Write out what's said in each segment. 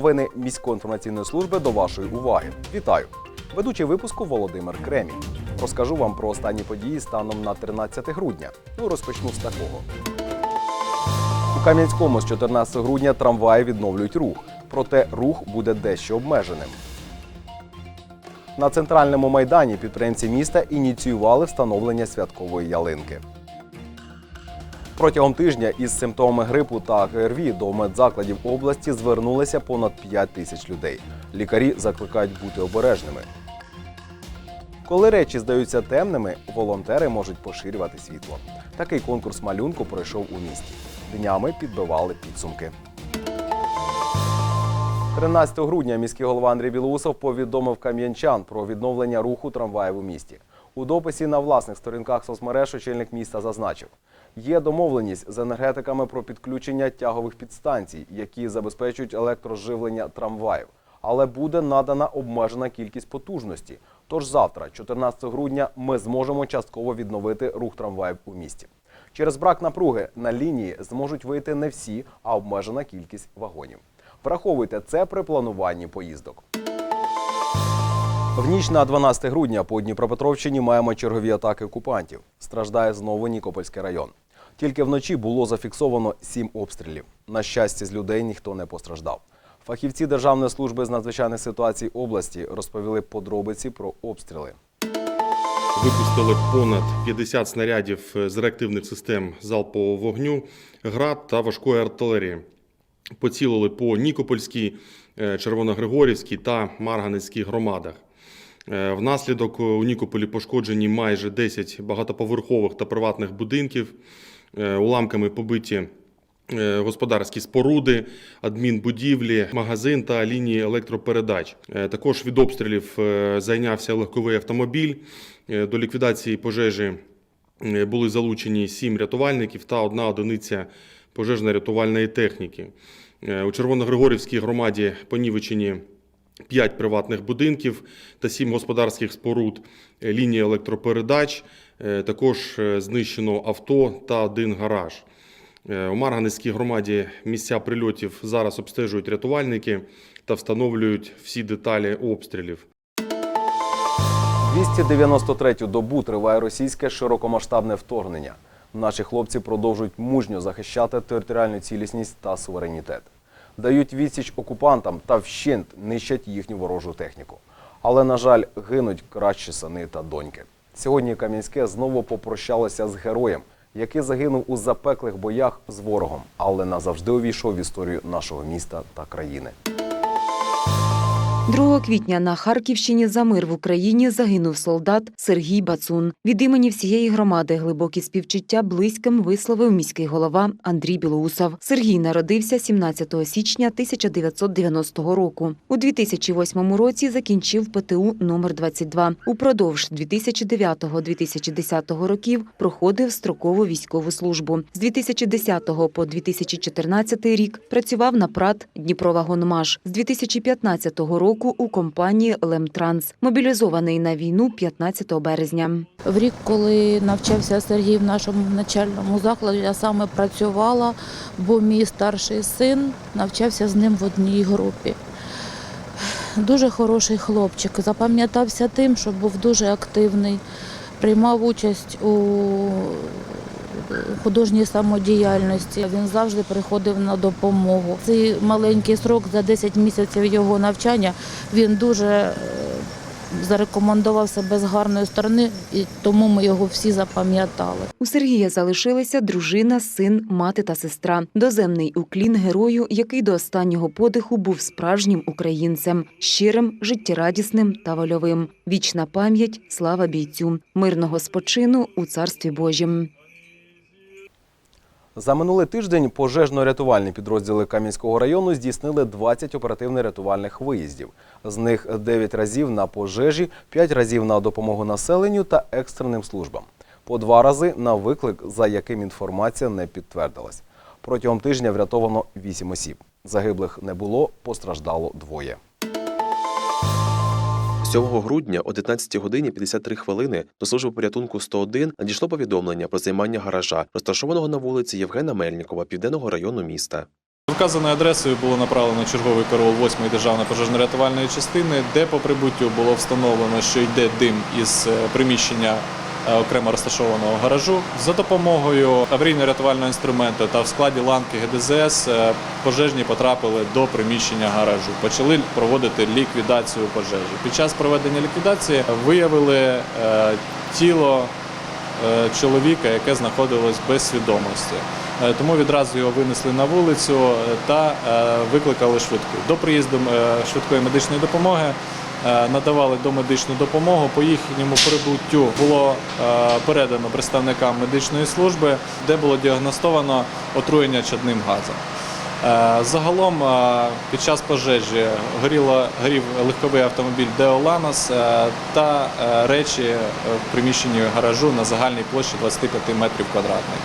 Новини міської інформаційної служби до вашої уваги. Вітаю! Ведучий випуску Володимир Кремінь. Розкажу вам про останні події станом на 13 грудня. Ну, розпочну з такого. У Кам'янському з 14 грудня трамваї відновлюють рух, проте рух буде дещо обмеженим. На центральному майдані підприємці міста ініціювали встановлення святкової ялинки. Протягом тижня із симптомами грипу та ГРВІ до медзакладів області звернулися понад 5 тисяч людей. Лікарі закликають бути обережними. Коли речі здаються темними, волонтери можуть поширювати світло. Такий конкурс малюнку пройшов у місті. Днями підбивали підсумки. 13 грудня міський голова Андрій Білоусов повідомив кам'янчан про відновлення руху трамваїв у місті. У дописі на власних сторінках соцмереж очільник міста зазначив, є домовленість з енергетиками про підключення тягових підстанцій, які забезпечують електроживлення трамваїв. Але буде надана обмежена кількість потужності. Тож завтра, 14 грудня, ми зможемо частково відновити рух трамваїв у місті. Через брак напруги на лінії зможуть вийти не всі, а обмежена кількість вагонів. Враховуйте це при плануванні поїздок. В ніч на 12 грудня по Дніпропетровщині маємо чергові атаки окупантів. Страждає знову Нікопольський район. Тільки вночі було зафіксовано сім обстрілів. На щастя, з людей ніхто не постраждав. Фахівці Державної служби з надзвичайних ситуацій області розповіли подробиці про обстріли. Випустили понад 50 снарядів з реактивних систем залпового вогню, град та важкої артилерії. Поцілили по Нікопольській, е, Червоногригорівській та Марганецькій громадах. Е, Внаслідок у Нікополі пошкоджені майже 10 багатоповерхових та приватних будинків, Е, уламками побиті е, господарські споруди, адмінбудівлі, магазин та лінії електропередач. Е, Також від обстрілів е, зайнявся легковий автомобіль. Е, До ліквідації пожежі е, були залучені сім рятувальників та одна одиниця пожежно-рятувальної техніки. Е, У Червоногригорівській громаді понівечені 5 приватних будинків та 7 господарських споруд, е, лінії електропередач. Е, Також е, знищено авто та один гараж. У Марганецькій громаді місця прильотів зараз обстежують рятувальники та встановлюють всі деталі обстрілів. 293-ю добу триває російське широкомасштабне вторгнення. Наші хлопці продовжують мужньо захищати територіальну цілісність та суверенітет. Дають відсіч окупантам та вщент нищать їхню ворожу техніку. Але, на жаль, гинуть кращі сини та доньки. Сьогодні Кам'янське знову попрощалося з героєм, який загинув у запеклих боях з ворогом, але назавжди увійшов в історію нашого міста та країни. 2 квітня на Харківщині за мир в Україні загинув солдат Сергій Бацун. Від імені всієї громади глибокі співчуття близьким висловив міський голова Андрій Білоусов. Сергій народився 17 січня 1990 року. У 2008 році закінчив ПТУ номер 22 Упродовж 2009-2010 років проходив строкову військову службу. З 2010 по 2014 рік працював на ПРАТ Дніпровагонмаш. З 2015 року у компанії Лемтранс, мобілізований на війну 15 березня. В рік, коли навчався Сергій в нашому начальному закладі, я саме працювала, бо мій старший син навчався з ним в одній групі. Дуже хороший хлопчик. Запам'ятався тим, що був дуже активний, приймав участь у художній самодіяльності. Він завжди приходив на допомогу. Цей маленький срок за 10 місяців його навчання він дуже е, зарекомендував себе з гарної сторони, і тому ми його всі запам'ятали. У Сергія залишилися дружина, син, мати та сестра. Доземний уклін герою, який до останнього подиху був справжнім українцем, щирим, життєрадісним та вольовим. Вічна пам'ять, слава бійцю, мирного спочину у царстві Божім. За минулий тиждень пожежно-рятувальні підрозділи Кам'янського району здійснили 20 оперативно-рятувальних виїздів. З них 9 разів на пожежі, 5 разів на допомогу населенню та екстреним службам. По два рази на виклик, за яким інформація не підтвердилась. Протягом тижня врятовано 8 осіб. Загиблих не було, постраждало двоє. 7 грудня о 19 годині 53 хвилини до служби порятунку 101 надійшло повідомлення про займання гаража, розташованого на вулиці Євгена Мельнікова, південного району міста. вказаною адресою було направлено черговий караул 8-ї державної пожежно-рятувальної частини, де по прибуттю було встановлено, що йде дим із е, приміщення окремо розташованого гаражу. За допомогою аварійно-рятувального інструменту та в складі ланки ГДЗС е, пожежні потрапили до приміщення гаражу. Почали проводити ліквідацію пожежі. Під час проведення ліквідації виявили е, тіло е, чоловіка, яке знаходилось без свідомості. Е, Тому відразу його винесли на вулицю е, та е, викликали швидку. До приїзду е, швидкої медичної допомоги е, надавали домедичну допомогу. По їхньому прибуттю було е, передано представникам медичної служби, де було діагностовано отруєння чадним газом. Е, Загалом е, під час пожежі горіло, горів легковий автомобіль Део Ланос е, та е, речі е, в приміщенні гаражу на загальній площі 25 метрів квадратних.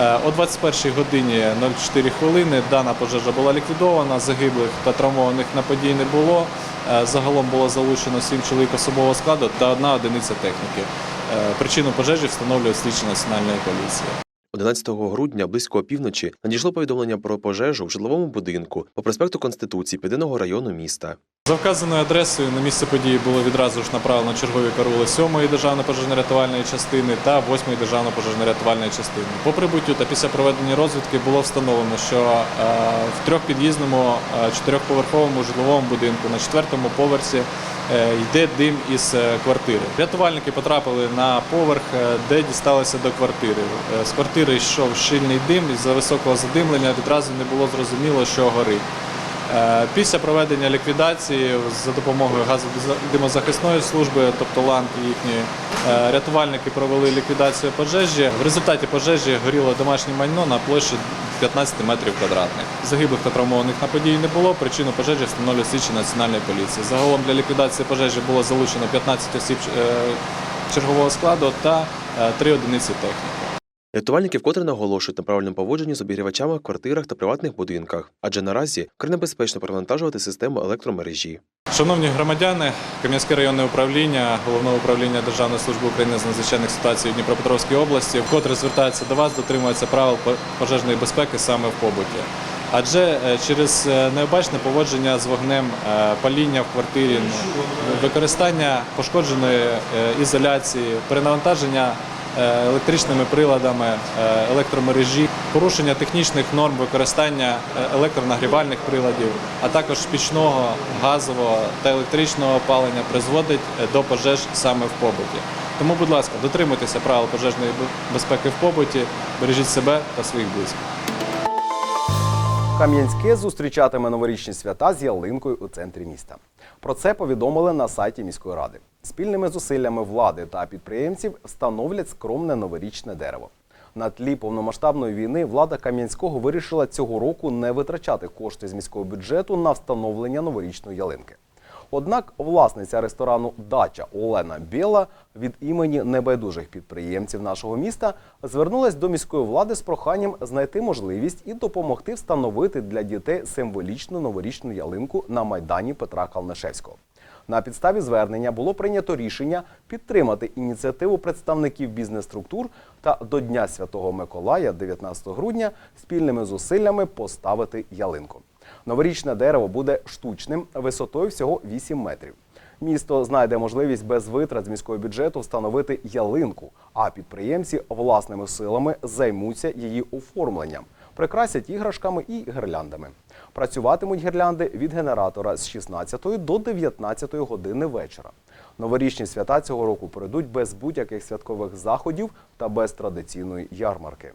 Е, О 21 годині 04 хвилини дана пожежа була ліквідована, загиблих та травмованих на події не було. Е, Загалом було залучено 7 чоловік особового складу та одна одиниця техніки. Е, Причину пожежі встановлює слідчі національної поліції. 11 грудня близько опівночі надійшло повідомлення про пожежу в житловому будинку по проспекту Конституції Південного району міста. За вказаною адресою на місце події було відразу ж направлено чергові караули 7-ї державної пожежно-рятувальної частини та 8-ї державної пожежно-рятувальної частини. По прибуттю та після проведення розвідки було встановлено, що е, в трьохпід'їзному е, чотирьохповерховому житловому будинку на четвертому поверсі е, йде дим із квартири. Рятувальники потрапили на поверх, де дісталися до квартири. З квартири йшов щільний дим, і за високого задимлення відразу не було зрозуміло, що горить. Е, Після проведення ліквідації за допомогою газодимозахисної служби, тобто ланки їхньої, е, рятувальники провели ліквідацію пожежі. В результаті пожежі горіло домашнє майно на площі 15 метрів квадратних. Загиблих та травмованих на події не було. Причину пожежі встановлює слідчі національної поліції. Загалом для ліквідації пожежі було залучено 15 осіб е, чергового складу та 3 одиниці техніки. Рятувальники вкотре наголошують на правильному поводженні з обігрівачами в квартирах та приватних будинках, адже наразі вкрай небезпечно перевантажувати систему електромережі. Шановні громадяни, Кам'янське районне управління Головного управління Державної служби України з надзвичайних ситуацій у Дніпропетровській області вкотре звертається до вас, дотримується правил по- пожежної безпеки саме в побуті. Адже е, через е, необачне поводження з вогнем, е, паління в квартирі, використання пошкодженої ізоляції, перенавантаження електричними приладами е, електромережі, порушення технічних норм використання е, електронагрівальних приладів, а також пічного, газового та електричного опалення призводить е, до пожеж саме в побуті. Тому, будь ласка, дотримуйтеся правил пожежної безпеки в побуті, бережіть себе та своїх близьких. Кам'янське зустрічатиме новорічні свята з ялинкою у центрі міста. Про це повідомили на сайті міської ради. Спільними зусиллями влади та підприємців встановлять скромне новорічне дерево. На тлі повномасштабної війни влада Кам'янського вирішила цього року не витрачати кошти з міського бюджету на встановлення новорічної ялинки. Однак власниця ресторану Дача Олена Біла від імені небайдужих підприємців нашого міста звернулась до міської влади з проханням знайти можливість і допомогти встановити для дітей символічну новорічну ялинку на майдані Петра Калнишевського. На підставі звернення було прийнято рішення підтримати ініціативу представників бізнес-структур та до Дня Святого Миколая, 19 грудня, спільними зусиллями поставити ялинку. Новорічне дерево буде штучним, висотою всього 8 метрів. Місто знайде можливість без витрат з міського бюджету встановити ялинку, а підприємці власними силами займуться її оформленням, прикрасять іграшками і гірляндами. Працюватимуть гірлянди від генератора з 16 до 19 години вечора. Новорічні свята цього року пройдуть без будь-яких святкових заходів та без традиційної ярмарки.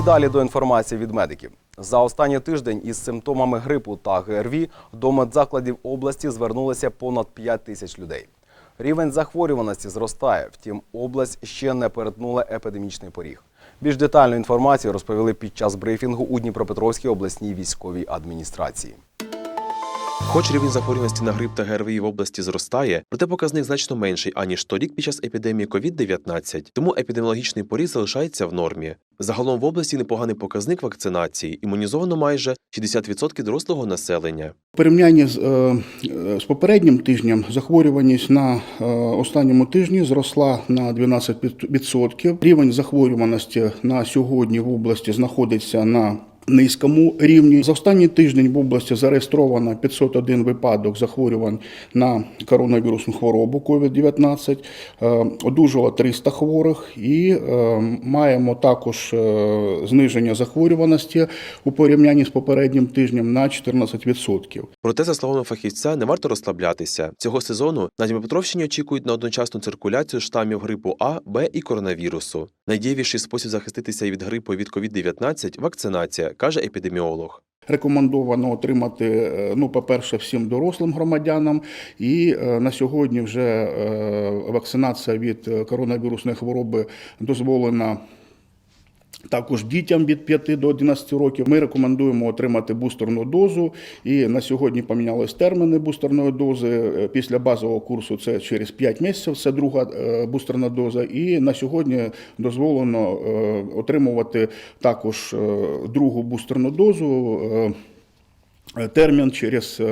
І далі до інформації від медиків. За останній тиждень із симптомами грипу та ГРВІ до медзакладів області звернулося понад 5 тисяч людей. Рівень захворюваності зростає, втім, область ще не перетнула епідемічний поріг. Більш детальну інформацію розповіли під час брифінгу у Дніпропетровській обласній військовій адміністрації. Хоч рівень захворюваності на грип та ГРВІ в області зростає, проте показник значно менший аніж торік під час епідемії COVID-19, тому епідеміологічний поріг залишається в нормі. Загалом в області непоганий показник вакцинації, імунізовано майже 60% дорослого населення. В порівнянні з, е, з попереднім тижнем захворюваність на е, останньому тижні зросла на 12%. Рівень захворюваності на сьогодні в області знаходиться на низькому рівні. За останній тиждень в області зареєстровано 501 випадок захворювань на коронавірусну хворобу COVID-19, Е, одужало 300 хворих і е, маємо також е, зниження захворюваності у порівнянні з попереднім тижнем на 14%. Проте, за словами фахівця, не варто розслаблятися. Цього сезону на Дніпропетровщині очікують на одночасну циркуляцію штамів грипу А, Б і коронавірусу. Найдієвіший спосіб захиститися від грипу від COVID-19 – вакцинація, каже епідеміолог. Рекомендовано отримати, е, ну, по-перше, всім дорослим громадянам. І е, на сьогодні вже е, вакцинація від коронавірусної хвороби дозволена. Також дітям від 5 до 11 років ми рекомендуємо отримати бустерну дозу. І на сьогодні помінялись терміни бустерної дози. Е, Після базового курсу це через 5 місяців, це друга е, бустерна доза. І на сьогодні дозволено е, отримувати також другу бустерну дозу. Термін через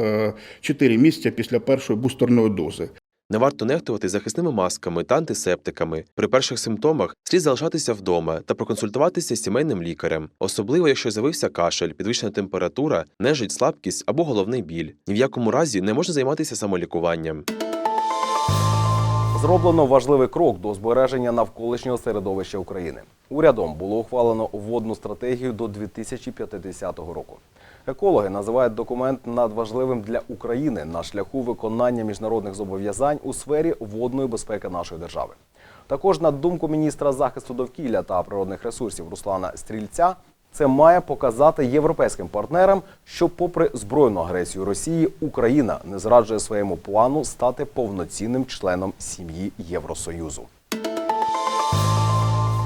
4 місяці після першої бустерної дози. Не варто нехтувати захисними масками та антисептиками. При перших симптомах слід залишатися вдома та проконсультуватися з сімейним лікарем, особливо якщо з'явився кашель, підвищена температура, нежить, слабкість або головний біль. Ні в якому разі не можна займатися самолікуванням. Зроблено важливий крок до збереження навколишнього середовища України. Урядом було ухвалено водну стратегію до 2050 року. Екологи називають документ надважливим для України на шляху виконання міжнародних зобов'язань у сфері водної безпеки нашої держави. Також, на думку міністра захисту довкілля та природних ресурсів Руслана Стрільця, це має показати європейським партнерам, що, попри збройну агресію Росії, Україна не зраджує своєму плану стати повноцінним членом сім'ї Євросоюзу.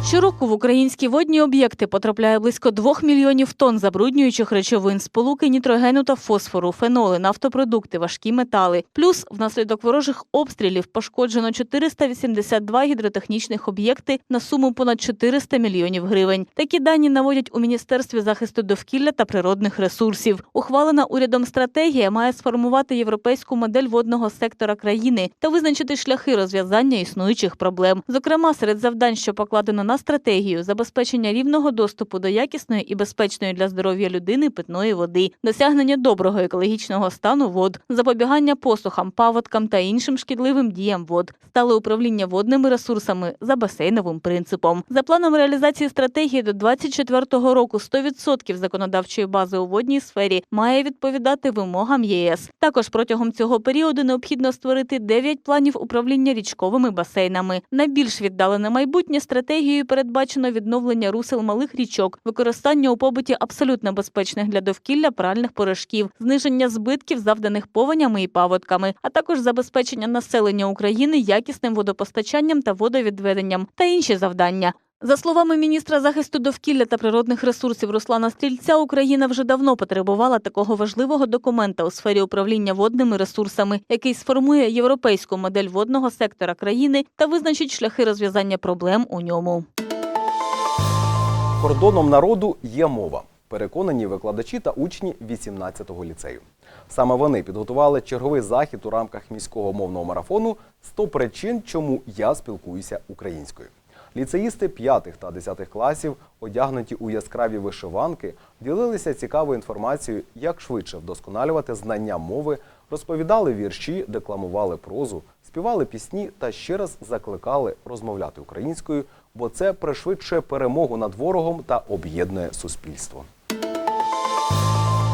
Щороку в українські водні об'єкти потрапляє близько 2 мільйонів тонн забруднюючих речовин, сполуки нітрогену та фосфору, феноли, нафтопродукти, важкі метали. Плюс внаслідок ворожих обстрілів пошкоджено 482 гідротехнічних об'єкти на суму понад 400 мільйонів гривень. Такі дані наводять у Міністерстві захисту довкілля та природних ресурсів. Ухвалена урядом стратегія має сформувати європейську модель водного сектора країни та визначити шляхи розв'язання існуючих проблем. Зокрема, серед завдань, що покладено на стратегію, забезпечення рівного доступу до якісної і безпечної для здоров'я людини питної води, досягнення доброго екологічного стану вод, запобігання посухам, паводкам та іншим шкідливим діям вод, стале управління водними ресурсами за басейновим принципом. За планом реалізації стратегії до 2024 року 100% законодавчої бази у водній сфері має відповідати вимогам ЄС. Також протягом цього періоду необхідно створити 9 планів управління річковими басейнами. На більш віддалене майбутнє стратегією передбачено відновлення русел малих річок, використання у побуті абсолютно безпечних для довкілля пральних порошків, зниження збитків, завданих повенями і паводками, а також забезпечення населення України якісним водопостачанням та водовідведенням та інші завдання. За словами міністра захисту довкілля та природних ресурсів Руслана Стрільця, Україна вже давно потребувала такого важливого документа у сфері управління водними ресурсами, який сформує європейську модель водного сектора країни та визначить шляхи розв'язання проблем у ньому. Кордоном народу є мова. Переконані викладачі та учні 18-го ліцею. Саме вони підготували черговий захід у рамках міського мовного марафону «100 причин, чому я спілкуюся українською. Ліцеїсти 5 та 10 класів, одягнуті у яскраві вишиванки, ділилися цікавою інформацією, як швидше вдосконалювати знання мови, розповідали вірші, декламували прозу, співали пісні та ще раз закликали розмовляти українською, бо це пришвидшує перемогу над ворогом та об'єднує суспільство.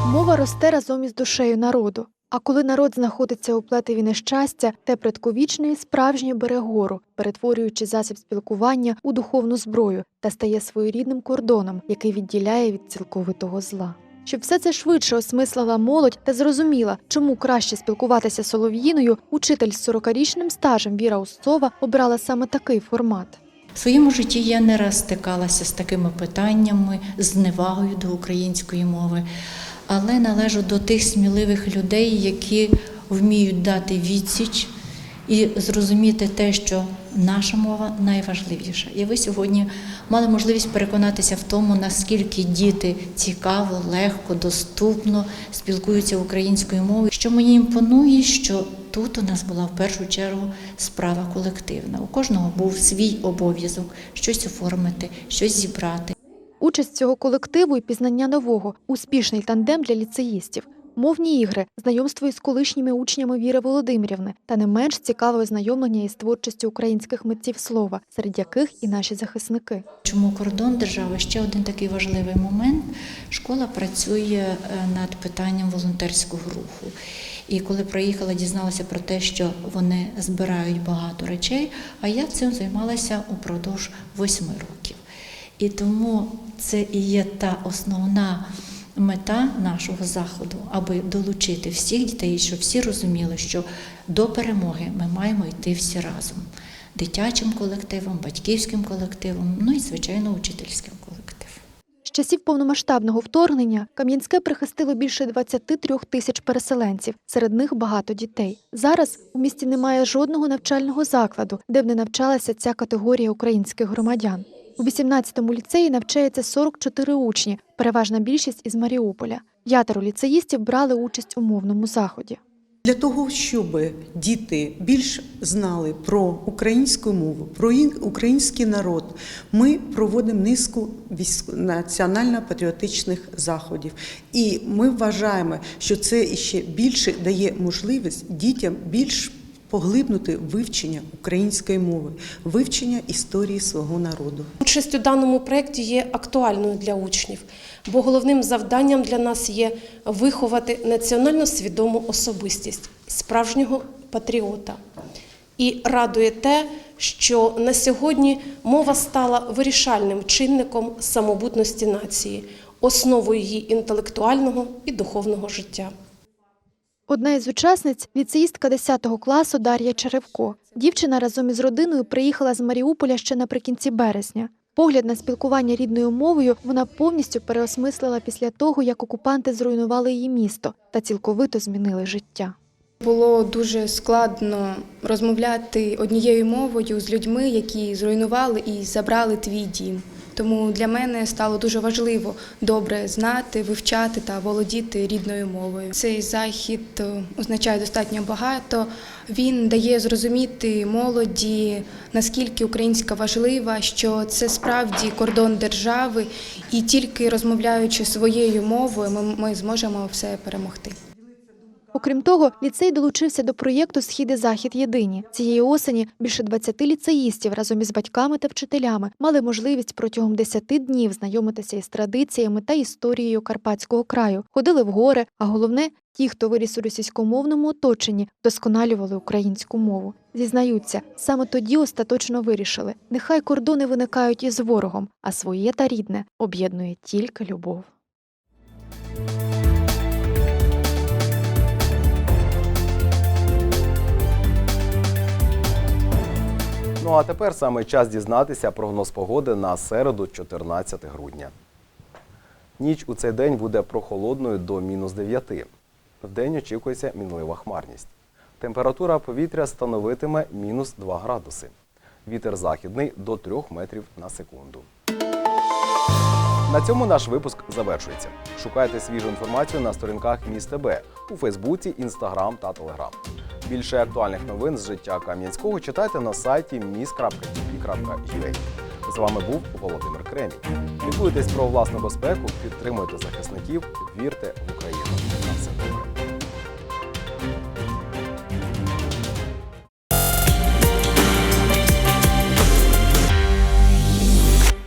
Мова росте разом із душею народу. А коли народ знаходиться у плетеві нещастя, те предковічний справжньо бере гору, перетворюючи засіб спілкування у духовну зброю та стає своєрідним кордоном, який відділяє від цілковитого зла. Щоб все це швидше осмислила молодь та зрозуміла, чому краще спілкуватися солов'їною, учитель з 40-річним стажем Віра Устова обрала саме такий формат. В своєму житті я не раз стикалася з такими питаннями, з невагою до української мови, але належу до тих сміливих людей, які вміють дати відсіч і зрозуміти те, що наша мова найважливіша. І ви сьогодні мали можливість переконатися в тому, наскільки діти цікаво, легко, доступно спілкуються українською мовою. Що мені імпонує, що тут у нас була в першу чергу справа колективна. У кожного був свій обов'язок щось оформити, щось зібрати. Участь цього колективу і пізнання нового успішний тандем для ліцеїстів. Мовні ігри, знайомство із колишніми учнями Віри Володимирівни та не менш цікаве ознайомлення із творчістю українських митців слова, серед яких і наші захисники. Чому кордон держави? Ще один такий важливий момент. Школа працює е, над питанням волонтерського руху. І коли приїхала, дізналася про те, що вони збирають багато речей, а я цим займалася упродовж восьми років. І тому це і є та основна мета нашого заходу, аби долучити всіх дітей, щоб всі розуміли, що до перемоги ми маємо йти всі разом дитячим колективом, батьківським колективом, ну і звичайно учительським колективом. З часів повномасштабного вторгнення Кам'янське прихистило більше 23 тисяч переселенців, серед них багато дітей. Зараз у місті немає жодного навчального закладу, де б не навчалася ця категорія українських громадян. У 18-му ліцеї навчається 44 учні, переважна більшість із Маріуполя. П'ятеро ліцеїстів брали участь у мовному заході. Для того, щоб діти більш знали про українську мову, про український народ, ми проводимо низку національно-патріотичних заходів. І ми вважаємо, що це іще більше дає можливість дітям більш поглибнути вивчення української мови, вивчення історії свого народу. Участь у даному проєкті є актуальною для учнів, бо головним завданням для нас є виховати національно свідому особистість, справжнього патріота. І радує те, що на сьогодні мова стала вирішальним чинником самобутності нації, основою її інтелектуального і духовного життя. Одна із учасниць ліцеїстка 10 класу Дар'я Черевко. Дівчина разом із родиною приїхала з Маріуполя ще наприкінці березня. Погляд на спілкування рідною мовою вона повністю переосмислила після того, як окупанти зруйнували її місто та цілковито змінили життя. Було дуже складно розмовляти однією мовою з людьми, які зруйнували і забрали твій дім. Тому для мене стало дуже важливо добре знати, вивчати та володіти рідною мовою. Цей захід е, означає достатньо багато. Він дає зрозуміти молоді, наскільки українська важлива, що це справді кордон держави, і тільки розмовляючи своєю мовою, ми, ми зможемо все перемогти. Окрім того, ліцей долучився до проєкту Схід і захід єдині. Цієї осені більше 20 ліцеїстів разом із батьками та вчителями мали можливість протягом 10 днів знайомитися із традиціями та історією Карпатського краю, ходили в гори, а головне, ті, хто виріс у російськомовному оточенні, вдосконалювали українську мову. Зізнаються, саме тоді остаточно вирішили: нехай кордони виникають із ворогом, а своє та рідне об'єднує тільки любов. Ну а тепер саме час дізнатися прогноз погоди на середу, 14 грудня. Ніч у цей день буде прохолодною до мінус 9. Вдень очікується мінлива хмарність. Температура повітря становитиме мінус 2 градуси. Вітер західний до 3 метрів на секунду. На цьому наш випуск завершується. Шукайте свіжу інформацію на сторінках Міст ТБ у Фейсбуці, Інстаграм та Телеграм. Більше актуальних новин з життя Кам'янського читайте на сайті mis.tv.ua. З вами був Володимир Кремінь. Піклуйтесь про власну безпеку, підтримуйте захисників, вірте в Україну.